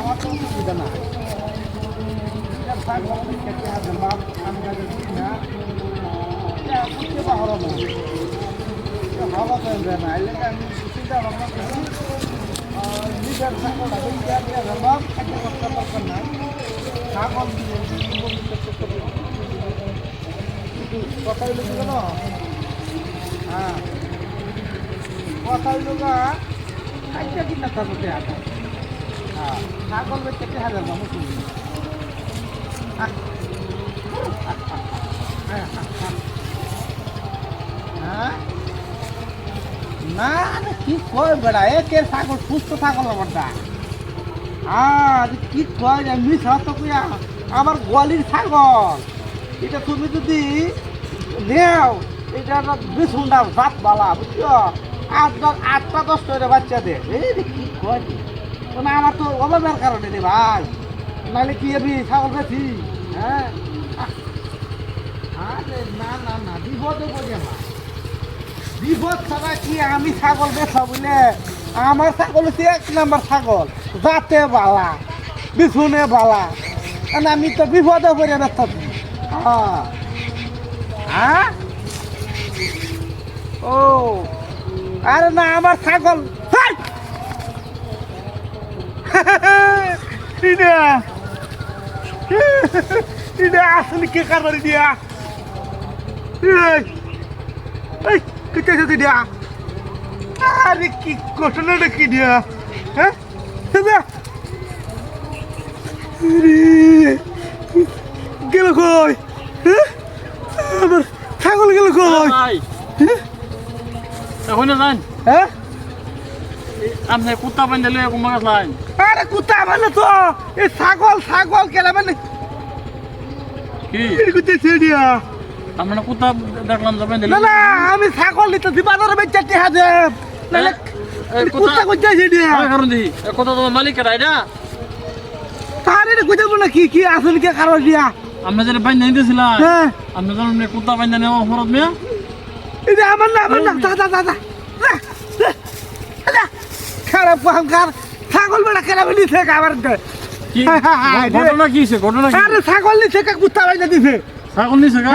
আমার তো অসুবিধা না এটা ছাগল দেখতে হবে বাপ আমি না বুঝতে পারো না এটা ভালো করে না এলে আমি চিন্তা ভাবনা নিজের ছাগল আমি দেওয়া দেওয়া ধরবা খাদ্য করতে পারতাম না ছাগল দিয়ে কথা হইল কি জানো হ্যাঁ কথা হইল গা খাদ্য কিনা থাকো দেয়া হ্যাঁ ছাগল বেচে কে হাজার মামু তুমি হ্যাঁ। না না, কি কয় বেড়া? এ কে ছাগল সুস্থ ছাগল আমারটা আর কি কয় রে মিস হতো কুয়া আমার গোয়ালির ছাগল। এটা তুমি যদি নেও এটা বিছুন্ডা জাত বালা বুঝছ? আটটা আটটা দশটা করে বাচ্চা দে। এই রে কি কয় রে? মানে আমার তো অভাবের কারণে রে ভাই। নাহলে কি আমি ছাগল বেছি হ্যাঁ? আরে না না না বিপদে পড়ে আমার। বিপদ ছাড়া কি আমি ছাগল বেচা বলে? আমার ছাগল হচ্ছে এক নাম্বার ছাগল যাতে বালা বিছুনে বালা। আমি তো বিপদে পড়ে বেচা হ্যাঁ। ও। আরে না, আমার ছাগল! ইডা ইডা আসলে কে কারবার দিয়া? এই এই। কেটে যেতে দিয়া? আরে কি ঘটনাটা কি দিয়া? হ্যাঁ? গেল কই? হ্যাঁ? আমার ছাগল গেল কই? হ্যাঁ? এখন যান। হ্যাঁ? আপনি কুত্তা পান দিলে কুমার লাইন। আরে কুত্তা মানে তো! এই ছাগল ছাগল কেলা মানে কি? কুত্তে ছেড়ে আপনার কুত্তা দেখলাম যাবেন না না আমি ছাগল নিতে দিবানোর বেচা টিহা দে। এই কুত্তা কুত্তা ছেড়ে দিয়া কারণ দি। কত তোমার মালিক রাই না? তারে কুত্তা বলে কি কি আসল কে কারণ দিয়া আপনি যেটা বাইন নিয়ে দিয়েছিলাম হ্যাঁ আপনি জানেন কুত্তা বাইন নেওয়া অপরাধ মেয়া এটা আমার না আমার না। দাদা দাদা খারাপ অহংকার ছাগল বেড়া কেনা বলি থেকে আমার কি? হ্যাঁ, হ্যাঁ, ঘটনা কি ঘটনা আরে ছাগল নিছে কুত্তা বাইনা দিছে। ছাগল নিছে গা